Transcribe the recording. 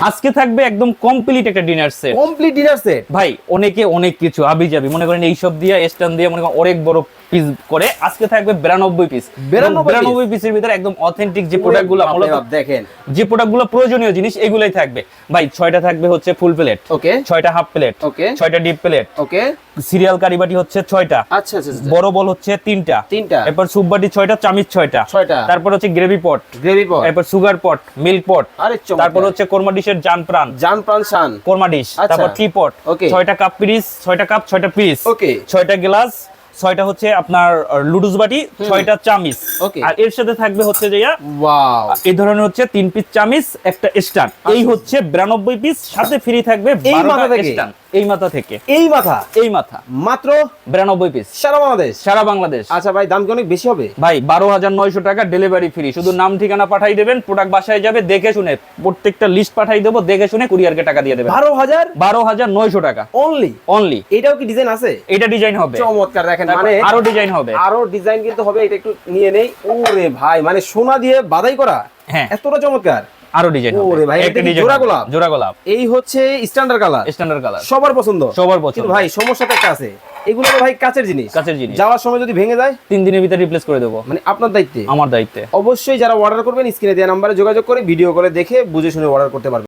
আজকে থাকবে একদম কমপ্লিট একটা dinner set complete dinner set ভাই অনেকে অনেক কিছু আবি যাবি মনে করেন এইসব দিয়ে স্ট্যান্ড দিয়ে মনে করেন অনেক বড় পিস করে আজকে থাকবে বিরানব্বই পিস বিরানব্বই পিসের ভিতরে একদম অথেন্টিক যে প্রোডাক্টগুলো মূলত দেখেন। যে প্রোডাক্টগুলো প্রয়োজনীয় জিনিস এগুলাই থাকবে। ভাই ছয়টা থাকবে হচ্ছে ফুল প্লেট ওকে। ছয়টা হাফ প্লেট ওকে। ছয়টা ডিপ প্লেট ওকে। সিরিয়াল কারিবাটি হচ্ছে ছয়টা। আচ্ছা আচ্ছা আচ্ছা। বড় বল হচ্ছে তিনটা। তিনটা। এরপর সুপবাটি ছয়টা চামিচ ছয়টা। ছয়টা। তারপর হচ্ছে গ্রেভি পট গ্রেভি পট এরপর সুগার পট মিল্ক পট আরে তারপর হচ্ছে কোরমা ডিশের জান প্রাণ। জান প্রাণ শান কোরমা ডিশ আচ্ছা। তারপর টি পট Okay. ছয়টা কাপ পিস ছয়টা কাপ ছয়টা পিস Okay. ছয়টা গ্লাস ছয়টা হচ্ছে আপনার লুডুস বাটি ছয়টা চামিচ. আর এর সাথে থাকবে হচ্ছে যে ওয়াও এই ধরনের হচ্ছে তিন পিস চামিচ একটা স্টার। এই হচ্ছে বিরানব্বই পিস সাথে ফ্রি থাকবে আচ্ছা। এই মাথা থেকে? এই মাথা থেকে। এই মাথা? এই মাথা। মাত্র? বিরানব্বই পিস সারা বাংলাদেশ? সারা বাংলাদেশ। আচ্ছা ভাই দাম কি অনেক বেশি হবে? ভাই বারো হাজার নয়শো টাকা ডেলিভারি ফ্রি শুধু নাম ঠিকানা পাঠাই দেবেন প্রোডাক্ট বাসায় যাবে দেখে শুনে প্রত্যেকটা লিস্ট পাঠাই দেবো দেখে শুনে কুরিয়ারকে টাকা দিয়ে দেবেন। বারো হাজার? বারো হাজার নয়শো টাকা। অনলি অনলি এটাও কি ডিজাইন আছে? এটা ডিজাইন হবে। চমৎকার দেখেন মানে আরও ডিজাইন হবে। আরও ডিজাইন কিন্তু হবে এটা একটু নিয়ে নেই। ওরে ভাই মানে সোনা দিয়ে বাদাই করা? হ্যাঁ। এতটা চমৎকার। আরও ডিজাইন ওরে ভাই, একটা ডিজাইন জোড়া গোলাপ? জোড়া গোলাপ। এই হচ্ছে স্ট্যান্ডার্ড কালার স্ট্যান্ডার্ড কালার সবার পছন্দ? সবার পছন্দ। ভাই সমস্যা তো একটা আছে। এগুলো ভাই কাচের জিনিস। কাচের জিনিস। যাওয়ার সময় যদি ভেঙে যায়? তিন দিনের ভিতরে রিপ্লেস করে দেবো। মানে আপনার দায়িত্বে? আমার দায়িত্বে। অবশ্যই যারা অর্ডার করবেন স্ক্রিনে দেওয়া নাম্বারে যোগাযোগ করে ভিডিও করে দেখে বুঝে শুনে অর্ডার করতে পারবেন।